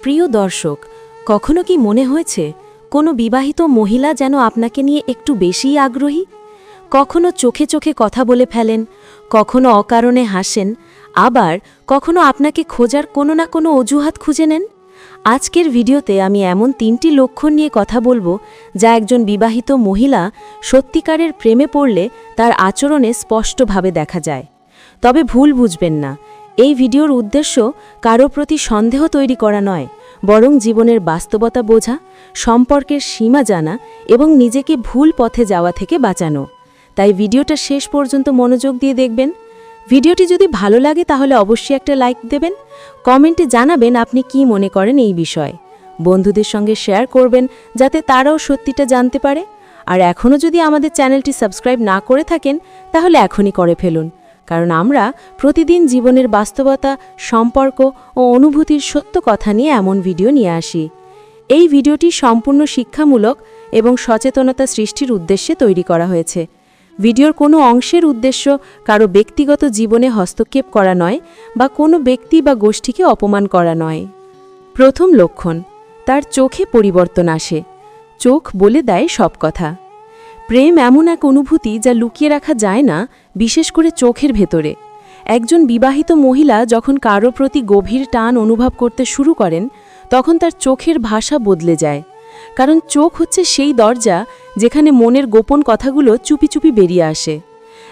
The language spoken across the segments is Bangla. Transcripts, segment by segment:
প্রিয় দর্শক, কখনো কি মনে হয়েছে কোনো বিবাহিত মহিলা যেন আপনাকে নিয়ে একটু বেশিই আগ্রহী? কখনো চোখে চোখে কথা বলে ফেলেন, কখনো অকারণে হাসেন, আবার কখনো আপনাকে খোঁজার কোনো না কোনো অজুহাত খুঁজে নেন? আজকের ভিডিওতে আমি এমন তিনটি লক্ষণ নিয়ে কথা বলব যা একজন বিবাহিত মহিলা সত্যিকারের প্রেমে পড়লে তার আচরণে স্পষ্টভাবে দেখা যায়। তবে ভুল বুঝবেন না। এই ভিডিওর উদ্দেশ্য কারও প্রতি সন্দেহ তৈরি করা নয়, বরং জীবনের বাস্তবতা বোঝা, সম্পর্কের সীমা জানা এবং নিজেকে ভুল পথে যাওয়া থেকে বাঁচানো। তাই ভিডিওটা শেষ পর্যন্ত মনোযোগ দিয়ে দেখবেন। ভিডিওটি যদি ভালো লাগে তাহলে অবশ্যই একটা লাইক দেবেন। কমেন্টে জানাবেন আপনি কি মনে করেন এই বিষয়ে। বন্ধুদের সঙ্গে শেয়ার করবেন যাতে তারাও সত্যিটা জানতে পারে। আর এখনও যদি আমাদের চ্যানেলটি সাবস্ক্রাইব না করে থাকেন, তাহলে এখনই করে ফেলুন। কারণ আমরা প্রতিদিন জীবনের বাস্তবতা, সম্পর্ক ও অনুভূতির সত্য কথা নিয়ে এমন ভিডিও নিয়ে আসি। এই ভিডিওটি সম্পূর্ণ শিক্ষামূলক এবং সচেতনতা সৃষ্টির উদ্দেশ্যে তৈরি করা হয়েছে। ভিডিওর কোনো অংশের উদ্দেশ্য কারও ব্যক্তিগত জীবনে হস্তক্ষেপ করা নয় বা কোনো ব্যক্তি বা গোষ্ঠীকে অপমান করা নয়। প্রথম লক্ষণ, তার চোখে পরিবর্তন আসে। চোখ বলে দেয় সব কথা। প্রেম এমন এক অনুভূতি যা লুকিয়ে রাখা যায় না, বিশেষ করে চোখের ভেতরে। একজন বিবাহিত মহিলা যখন কারও প্রতি গভীর টান অনুভব করতে শুরু করেন, তখন তার চোখের ভাষা বদলে যায়। কারণ চোখ হচ্ছে সেই দরজা যেখানে মনের গোপন কথাগুলো চুপি চুপি বেরিয়ে আসে।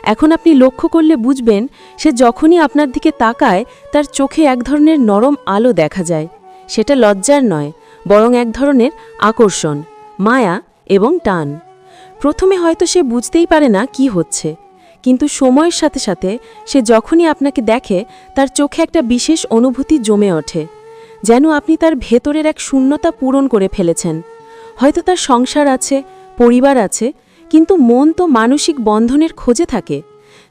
এখন আপনি লক্ষ্য করলে বুঝবেন, সে যখনই আপনার দিকে তাকায়, তার চোখে এক ধরনের নরম আলো দেখা যায়। সেটা লজ্জার নয়, বরং এক ধরনের আকর্ষণ, মায়া এবং টান। প্রথমে হয়তো সে বুঝতেই পারে না কি হচ্ছে। কিন্তু সময়ের সাথে সাথে সে যখনই আপনাকে দেখে, তার চোখে একটা বিশেষ অনুভূতি জমে ওঠে, যেন আপনি তার ভেতরের এক শূন্যতা পূরণ করে ফেলেছেন। হয়তো তার সংসার আছে, পরিবার আছে, কিন্তু মন তো মানসিক বন্ধনের খোঁজে থাকে।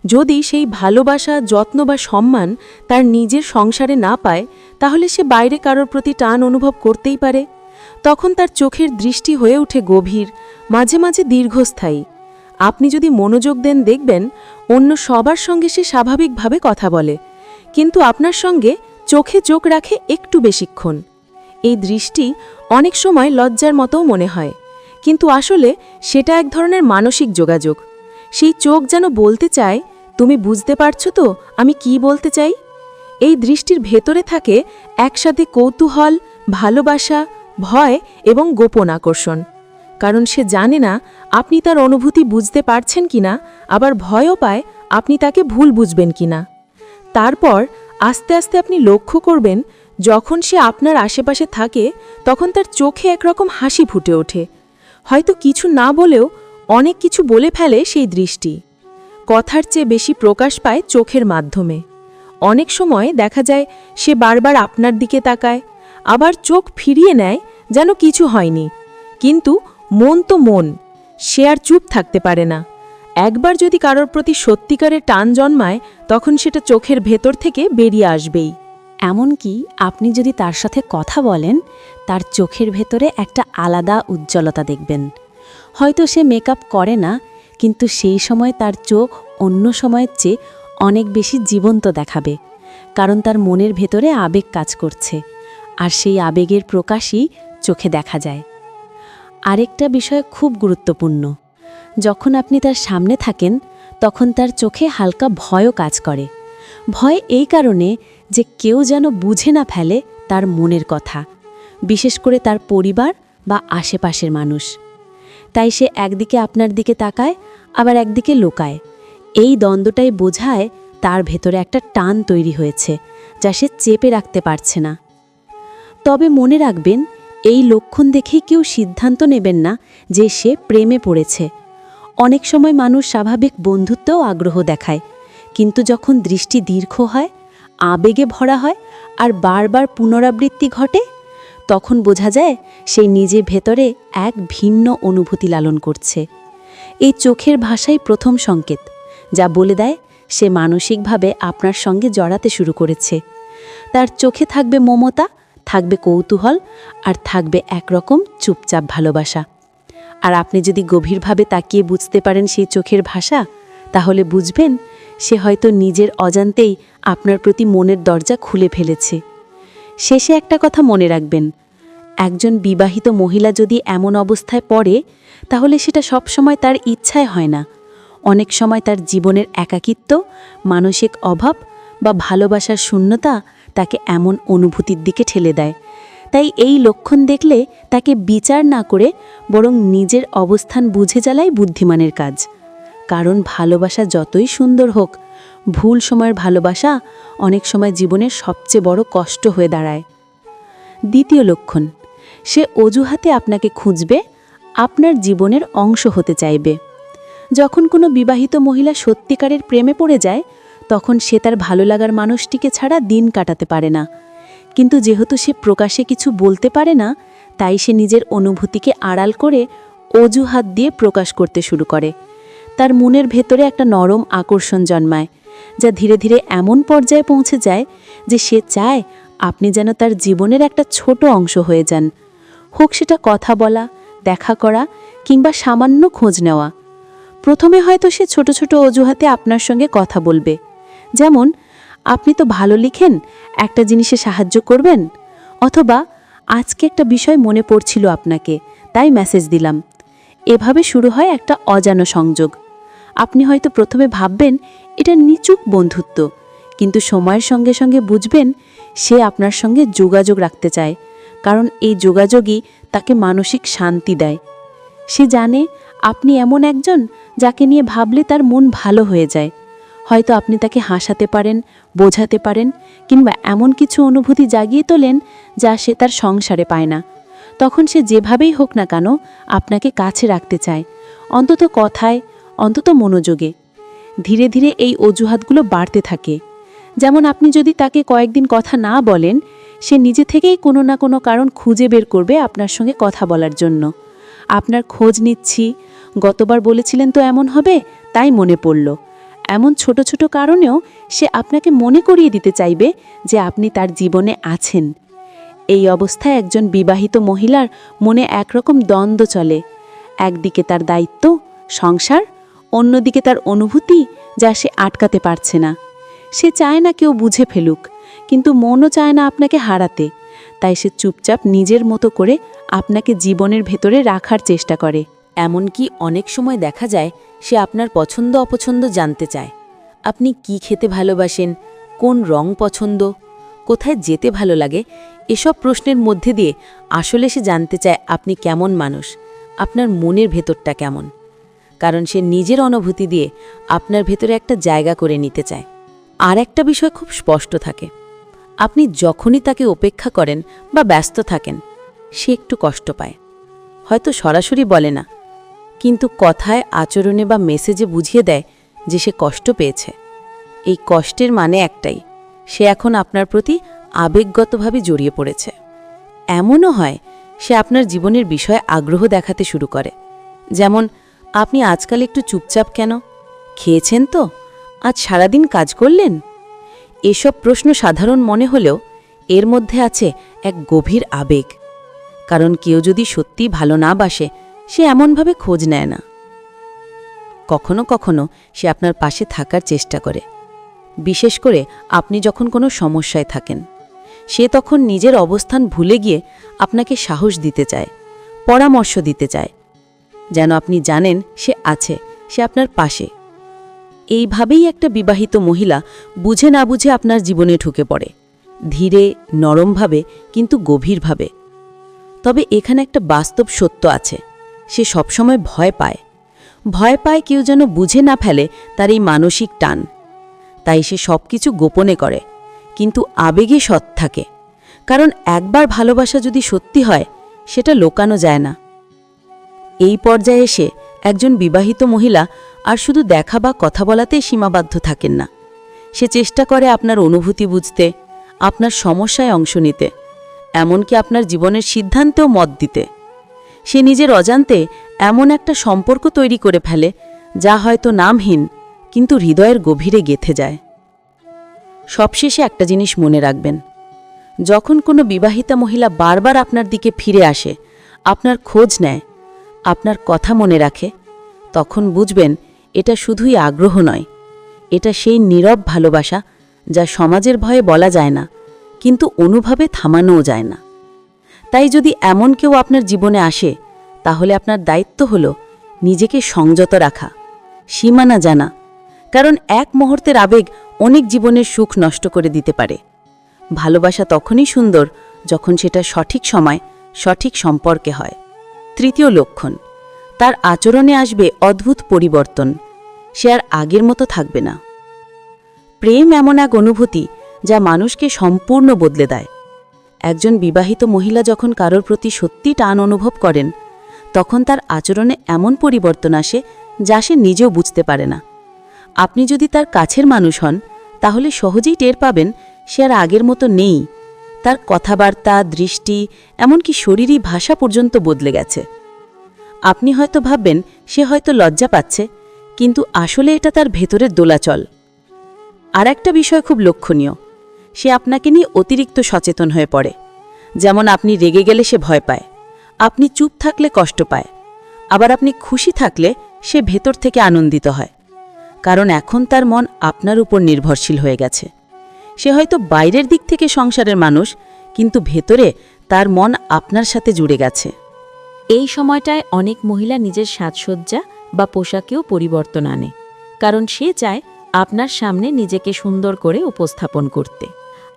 যদি সেই ভালোবাসা, যত্ন বা সম্মান তার নিজের সংসারে না পায়, তাহলে সে বাইরে কারোর প্রতি টান অনুভব করতেই পারে। তখন তার চোখের দৃষ্টি হয়ে ওঠে গভীর, মাঝে মাঝে দীর্ঘস্থায়ী। আপনি যদি মনোযোগ দেন দেখবেন, অন্য সবার সঙ্গে সে স্বাভাবিকভাবে কথা বলে। কিন্তু আপনার সঙ্গে চোখে চোখ রাখে একটু বেশিক্ষণ। এই দৃষ্টি অনেক সময় লজ্জার মতোও মনে হয়। কিন্তু আসলে সেটা এক ধরনের মানসিক যোগাযোগ। সেই চোখ যেন বলতে চায়, তুমি বুঝতে পারছ তো আমি কি বলতে চাই? এই দৃষ্টির ভেতরে থাকে একসাথে কৌতূহল, ভালোবাসা ভয় এবং গোপন আকর্ষণ। কারণ সে জানে না আপনি তার অনুভূতি বুঝতে পারছেন কিনা, আবার ভয়ও পায় আপনি তাকে ভুল বুঝবেন কিনা। তারপর আস্তে আস্তে আপনি লক্ষ্য করবেন, যখন সে আপনার আশেপাশে থাকে, তখন তার চোখে একরকম হাসি ফুটে ওঠে। হয়তো কিছু না বলেও অনেক কিছু বলে ফেলে সেই দৃষ্টি। কথার চেয়ে বেশি প্রকাশ পায় চোখের মাধ্যমে। অনেক সময় দেখা যায় সে বারবার আপনার দিকে তাকায় আবার চোখ ফিরিয়ে নেয় যেন কিছু হয়নি। কিন্তু মন তো মন, সে আর চুপ থাকতে পারে না। একবার যদি কারোর প্রতি সত্যিকারের টান জন্মায়, তখন সেটা চোখের ভেতর থেকে বেরিয়ে আসবেই। এমনকি আপনি যদি তার সাথে কথা বলেন, তার চোখের ভেতরে একটা আলাদা উজ্জ্বলতা দেখবেন। হয়তো সে মেকআপ করে না, কিন্তু সেই সময় তার চোখ অন্য সময়ের চেয়ে অনেক বেশি জীবন্ত দেখাবে, কারণ তার মনের ভেতরে আবেগ কাজ করছে। আর সেই আবেগের প্রকাশই চোখে দেখা যায়। আরেকটা বিষয় খুব গুরুত্বপূর্ণ। যখন আপনি তার সামনে থাকেন, তখন তার চোখে হালকা ভয়ও কাজ করে। ভয় এই কারণে যে কেউ যেন বুঝে না ফেলে তার মনের কথা, বিশেষ করে তার পরিবার বা আশেপাশের মানুষ। তাই সে একদিকে আপনার দিকে তাকায়, আবার একদিকে লোকায়। এই দ্বন্দ্বটাই বোঝায় তার ভেতরে একটা টান তৈরি হয়েছে, যা সে চেপে রাখতে পারছে না। তবে মনে রাখবেন, এই লক্ষণ দেখেই কেউ সিদ্ধান্ত নেবেন না যে সে প্রেমে পড়েছে। অনেক সময় মানুষ স্বাভাবিক বন্ধুত্বেও আগ্রহ দেখায়, কিন্তু যখন দৃষ্টি দীর্ঘ হয়, আবেগে ভরা হয় আর বারবার পুনরাবৃত্তি ঘটে, তখন বোঝা যায় সে নিজে ভেতরে এক ভিন্ন অনুভূতি লালন করছে। এই চোখের ভাষাই প্রথম সংকেত, যা বলে দেয় সে মানসিকভাবে আপনার সঙ্গে জড়াতে শুরু করেছে। তার চোখে থাকবে মমতা থাকবে কৌতূহল আর থাকবে একরকম চুপচাপ ভালোবাসা। আর আপনি যদি গভীরভাবে তাকিয়ে বুঝতে পারেন সেই চোখের ভাষা, তাহলে বুঝবেন সে হয়তো নিজের অজান্তেই আপনার প্রতি মনের দরজা খুলে ফেলেছে। শেষে একটা কথা মনে রাখবেন, একজন বিবাহিত মহিলা যদি এমন অবস্থায় পড়ে, তাহলে সেটা সবসময় তার ইচ্ছায় হয় না। অনেক সময় তার জীবনের একাকিত্ব, মানসিক অভাব বা ভালোবাসার শূন্যতা তাকে এমন অনুভূতির দিকে ঠেলে দেয়। তাই এই লক্ষণ দেখলে তাকে বিচার না করে বরং নিজের অবস্থান বুঝে জ্বালাই বুদ্ধিমানের কাজ। কারণ ভালোবাসা যতই সুন্দর হোক, ভুল সময়ের ভালোবাসা অনেক সময় জীবনের সবচেয়ে বড় কষ্ট হয়ে দাঁড়ায়। দ্বিতীয় লক্ষণ, সে অজুহাতে আপনাকে খুঁজবে, আপনার জীবনের অংশ হতে চাইবে। যখন কোনো বিবাহিত মহিলা সত্যিকারের প্রেমে পড়ে যায় তখন সে তার ভালো লাগার মানুষটিকে ছাড়া দিন কাটাতে পারে না। কিন্তু যেহেতু সে প্রকাশে কিছু বলতে পারে না, তাই সে নিজের অনুভূতিকে আড়াল করে অজুহাত দিয়ে প্রকাশ করতে শুরু করে। তার মনের ভেতরে একটা নরম আকর্ষণ জন্মায়, যা ধীরে ধীরে এমন পর্যায়ে পৌঁছে যায় যে সে চায় আপনি যেন তার জীবনের একটা ছোট অংশ হয়ে যান। হোক সেটা কথা বলা, দেখা করা, কিংবা সামান্য খোঁজ নেওয়া। প্রথমে হয়তো সে ছোট ছোট অজুহাতে আপনার সঙ্গে কথা বলবে। যেমন, আপনি তো ভালো লিখেন, একটা জিনিসে সাহায্য করবেন। অথবা, আজকে একটা বিষয় মনে পড়ছিল আপনাকে, তাই মেসেজ দিলাম। এভাবে শুরু হয় একটা অজানো সংযোগ। আপনি হয়তো প্রথমে ভাববেন, এটা নিচুক বন্ধুত্ব। কিন্তু সময়ের সঙ্গে সঙ্গে বুঝবেন, সে আপনার সঙ্গে যোগাযোগ রাখতে চায়। কারণ এই যোগাযোগই তাকে মানসিক শান্তি দেয়। সে জানে, আপনি এমন একজন যাকে নিয়ে ভাবলে তার মন ভালো হয়ে যায়। হয়তো আপনি তাকে হাসাতে পারেন, বোঝাতে পারেন, কিংবা এমন কিছু অনুভূতি জাগিয়ে তোলেন যা সে তার সংসারে পায় না। তখন সে যেভাবেই হোক না কেন আপনাকে কাছে রাখতে চায়, অন্তত কথায়, অন্তত মনোযোগে। ধীরে ধীরে এই অজুহাতগুলো বাড়তে থাকে। যেমন আপনি যদি তাকে কয়েকদিন কথা না বলেন, সে নিজে থেকেই কোনো না কোনো কারণ খুঁজে বের করবে আপনার সঙ্গে কথা বলার জন্য। আপনার খোঁজ নিচ্ছি, গতবার বলেছিলেন তো এমন হবে, তাই মনে পড়ল। এমন ছোট ছোট কারণেও সে আপনাকে মনে করিয়ে দিতে চাইবে যে আপনি তার জীবনে আছেন। এই অবস্থায় একজন বিবাহিত মহিলার মনে একরকম দ্বন্দ্ব চলে। একদিকে তার দায়িত্ব, সংসার, অন্যদিকে তার অনুভূতি যা সে আটকাতে পারছে না। সে চায় না কেউ বুঝে ফেলুক, কিন্তু মনও চায় না আপনাকে হারাতে। তাই সে চুপচাপ নিজের মতো করে আপনাকে জীবনের ভেতরে রাখার চেষ্টা করে। এমনকি অনেক সময় দেখা যায় সে আপনার পছন্দ অপছন্দ জানতে চায়। আপনি কি খেতে ভালোবাসেন? কোন রং পছন্দ? কোথায় যেতে ভালো লাগে? এসব প্রশ্নের মধ্যে দিয়ে আসলে সে জানতে চায় আপনি কেমন মানুষ, আপনার মনের ভেতরটা কেমন। কারণ সে নিজের অনুভূতি দিয়ে আপনার ভেতরে একটা জায়গা করে নিতে চায়। আর একটা বিষয় খুব স্পষ্ট থাকে। আপনি যখনই তাকে উপেক্ষা করেন বা ব্যস্ত থাকেন, সে একটু কষ্ট পায়। হয়তো সরাসরি বলে না কিন্তু কথায়, আচরণে বা মেসেজে বুঝিয়ে দেয় যে সে কষ্ট পেয়েছে। এই কষ্টের মানে একটাই, সে এখন আপনার প্রতি আবেগগতভাবে জড়িয়ে পড়েছে। এমনও হয়, সে আপনার জীবনের বিষয়ে আগ্রহ দেখাতে শুরু করে। যেমন, আপনি আজকাল একটু চুপচাপ কেন? খেয়েছেন তো? আজ সারাদিন কাজ করলেন? এসব প্রশ্ন সাধারণ মনে হলেও এর মধ্যে আছে এক গভীর আবেগ। কারণ কেউ যদি সত্যিই ভালো না বাসে সে এমনভাবে খোঁজ নেয় না। কখনো কখনো সে আপনার পাশে থাকার চেষ্টা করে। বিশেষ করে আপনি যখন কোনো সমস্যায় থাকেন, সে তখন নিজের অবস্থান ভুলে গিয়ে আপনাকে সাহস দিতে চায়, পরামর্শ দিতে চায়। যেন আপনি জানেন সে আছে, সে আপনার পাশে। এইভাবেই একটা বিবাহিত মহিলা বুঝে না বুঝে আপনার জীবনে ঢুকে পড়ে, ধীরে, নরমভাবে, কিন্তু গভীরভাবে। তবে এখানে একটা বাস্তব সত্য আছে। সে সবসময় ভয় পায়। ভয় পায় কেউ যেন বুঝে না ফেলে তার এই মানসিক টান। তাই সে সব কিছু গোপনে করে, কিন্তু আবেগে সৎ থাকে। কারণ একবার ভালোবাসা যদি সত্যি হয়, সেটা লোকানো যায় না। এই পর্যায়ে এসে একজন বিবাহিত মহিলা আর শুধু দেখা বা কথা বলাতেই সীমাবদ্ধ থাকেন না। সে চেষ্টা করে আপনার অনুভূতি বুঝতে, আপনার সমস্যায় অংশ নিতে, এমনকি আপনার জীবনের সিদ্ধান্তেও মত দিতে। সে নিজের অজান্তে এমন একটা সম্পর্ক তৈরি করে ফেলে, যা হয়তো নামহীন, কিন্তু হৃদয়ের গভীরে গেথে যায়। সবশেষে একটা জিনিস মনে রাখবেন, যখন কোনো বিবাহিতা মহিলা বারবার আপনার দিকে ফিরে আসে, আপনার খোঁজ নেয়, আপনার কথা মনে রাখে, তখন বুঝবেন এটা শুধুই আগ্রহ নয়, এটা সেই নীরব ভালোবাসা যা সমাজের ভয়ে বলা যায় না, কিন্তু অনুভবে থামানোও যায় না। তাই যদি এমন কেউ আপনার জীবনে আসে, তাহলে আপনার দায়িত্ব হল নিজেকে সংযত রাখা, সীমানা জানা, কারণ এক মুহূর্তের আবেগ অনেক জীবনের সুখ নষ্ট করে দিতে পারে। ভালোবাসা তখনই সুন্দর যখন সেটা সঠিক সময়, সঠিক সম্পর্কে হয়। তৃতীয় লক্ষণ, তার আচরণে আসবে অদ্ভুত পরিবর্তন, সে আর আগের মতো থাকবে না। প্রেম এমন এক অনুভূতি যা মানুষকে সম্পূর্ণ বদলে দেয়। একজন বিবাহিত মহিলা যখন কারোর প্রতি সত্যি টান অনুভব করেন, তখন তার আচরণে এমন পরিবর্তন আসে যা সে নিজেও বুঝতে পারে না। আপনি যদি তার কাছের মানুষ হন, তাহলে সহজেই টের পাবেন সে আর আগের মতো নেই। তার কথাবার্তা, দৃষ্টি, এমনকি শরীরী ভাষা পর্যন্ত বদলে গেছে। আপনি হয়তো ভাববেন, সে হয়তো লজ্জা পাচ্ছে, কিন্তু আসলে এটা তার ভেতরের দোলাচল। আর একটা বিষয় খুব লক্ষণীয় সে আপনাকে নিয়ে অতিরিক্ত সচেতন হয়ে পড়ে। যেমন আপনি রেগে গেলে সে ভয় পায়, আপনি চুপ থাকলে কষ্ট পায়, আবার আপনি খুশি থাকলে সে ভেতর থেকে আনন্দিত হয়, কারণ এখন তার মন আপনার উপর নির্ভরশীল হয়ে গেছে। সে হয়তো বাইরের দিক থেকে সংসারের মানুষ, কিন্তু ভেতরে তার মন আপনার সাথে জুড়ে গেছে। এই সময়টায় অনেক মহিলা নিজের সাজসজ্জা বা পোশাকেও পরিবর্তন আনে, কারণ সে চায় আপনার সামনে নিজেকে সুন্দর করে উপস্থাপন করতে।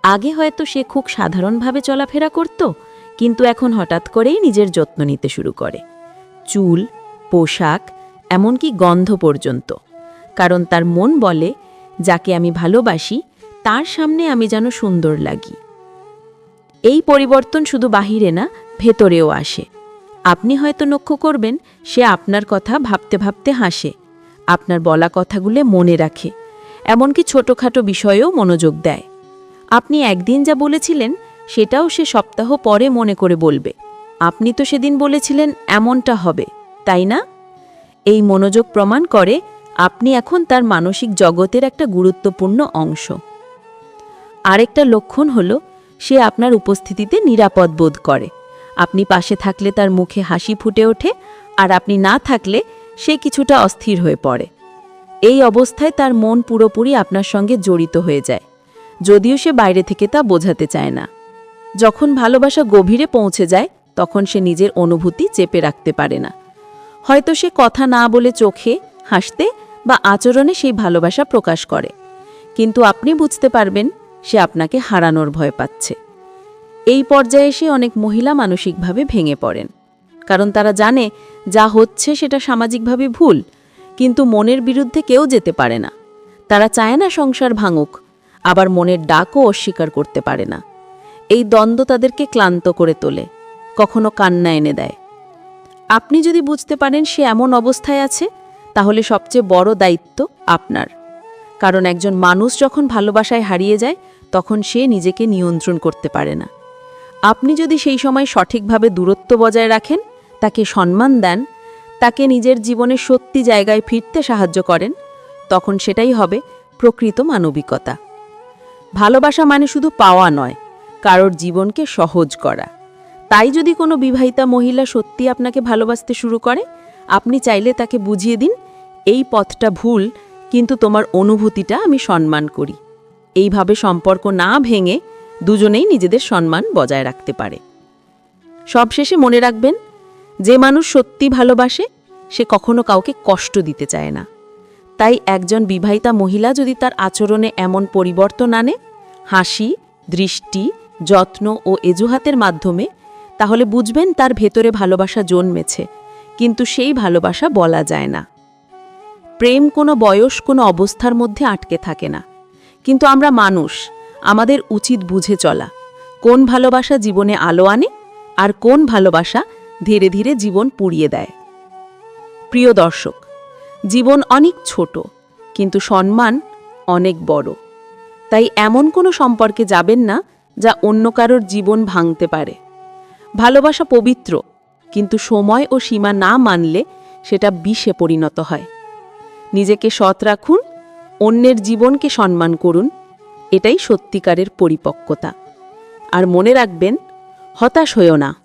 আগে হয়তো সে খুব সাধারণভাবে চলাফেরা করত, কিন্তু এখন হঠাৎ করেই নিজের যত্ন নিতে শুরু করে। চুল, পোশাক, এমনকি গন্ধ পর্যন্ত। কারণ তার মন বলে, যাকে আমি ভালোবাসি, তার সামনে আমি যেন সুন্দর লাগি। এই পরিবর্তন শুধু বাহিরে না, ভেতরেও আসে। আপনি হয়তো লক্ষ্য করবেন, সে আপনার কথা ভাবতে ভাবতে হাসে। আপনার বলা কথাগুলো মনে রাখে। এমনকি ছোটোখাটো বিষয়েও মনোযোগ দেয়। আপনি একদিন যা বলেছিলেন, সেটাও সে সপ্তাহ পরে মনে করে বলবে। আপনি তো সেদিন বলেছিলেন, এমনটা হবে তাই না? এই মনোযোগ প্রমাণ করে আপনি এখন তার মানসিক জগতের একটা গুরুত্বপূর্ণ অংশ। আরেকটা লক্ষণ হল, সে আপনার উপস্থিতিতে নিরাপদ বোধ করে। আপনি পাশে থাকলে তার মুখে হাসি ফুটে ওঠে, আর আপনি না থাকলে সে কিছুটা অস্থির হয়ে পড়ে। এই অবস্থায় তার মন পুরোপুরি আপনার সঙ্গে জড়িত হয়ে যায়। যদিও সে বাইরে থেকে তা বোঝাতে চায় না। যখন ভালোবাসা গভীরে পৌঁছে যায়, তখন সে নিজের অনুভূতি চেপে রাখতে পারে না। হয়তো সে কথা না বলে চোখে, হাসতে বা আচরণে সেই ভালোবাসা প্রকাশ করে। কিন্তু আপনি বুঝতে পারবেন, সে আপনাকে হারানোর ভয় পাচ্ছে। এই পর্যায়ে এসে অনেক মহিলা মানসিকভাবে ভেঙে পড়েন। কারণ তারা জানে, যা হচ্ছে সেটা সামাজিকভাবে ভুল, কিন্তু মনের বিরুদ্ধে কেউ যেতে পারে না। তারা চায় না সংসার ভাঙুক আবার মনের ডাকও অস্বীকার করতে পারে না। এই দ্বন্দ্ব তাদেরকে ক্লান্ত করে তোলে, কখনো কান্না এনে দেয়। আপনি যদি বুঝতে পারেন সে এমন অবস্থায় আছে, তাহলে সবচেয়ে বড় দায়িত্ব আপনার। কারণ একজন মানুষ যখন ভালোবাসায় হারিয়ে যায়, তখন সে নিজেকে নিয়ন্ত্রণ করতে পারে না। আপনি যদি সেই সময় সঠিকভাবে দূরত্ব বজায় রাখেন, তাকে সম্মান দেন, তাকে নিজের জীবনে সত্যি জায়গায় ফিরতে সাহায্য করেন, তখন সেটাই হবে প্রকৃত মানবিকতা। ভালোবাসা মানে শুধু পাওয়া নয়, কারোর জীবনকে সহজ করা। তাই যদি কোনো বিবাহিতা মহিলা সত্যি আপনাকে ভালোবাসতে শুরু করে, আপনি চাইলে তাকে বুঝিয়ে দিন, এই পথটা ভুল, কিন্তু তোমার অনুভূতিটা আমি সম্মান করি। এইভাবে সম্পর্ক না ভেঙে দুজনেই নিজেদের সম্মান বজায় রাখতে পারে। সবশেষে মনে রাখবেন, যে মানুষ সত্যি ভালোবাসে, সে কখনো কাউকে কষ্ট দিতে চায় না। তাই একজন বিবাহিতা মহিলা যদি তার আচরণে এমন পরিবর্তন আনে, হাসি, দৃষ্টি, যত্ন ও এজুহাতের মাধ্যমে, তাহলে বুঝবেন তার ভেতরে ভালোবাসা জন্মেছে, কিন্তু সেই ভালোবাসা বলা যায় না। প্রেম কোনো বয়স কোনো অবস্থার মধ্যে আটকে থাকে না। কিন্তু আমরা মানুষ, আমাদের উচিত বুঝে চলা, কোন ভালোবাসা জীবনে আলো আনে আর কোন ভালোবাসা ধীরে ধীরে জীবন পুড়িয়ে দেয়। প্রিয় দর্শক জীবন অনেক ছোট, কিন্তু সম্মান অনেক বড়। তাই এমন কোনো সম্পর্কে যাবেন না যা অন্য কারোর জীবন ভাঙতে পারে। ভালোবাসা পবিত্র, কিন্তু সময় ও সীমা না মানলে সেটা বিষে পরিণত হয়। নিজেকে সৎ রাখুন, অন্যের জীবনকে সম্মান করুন, এটাই সত্যিকারের পরিপক্কতা। আর মনে রাখবেন, হতাশ হইও না।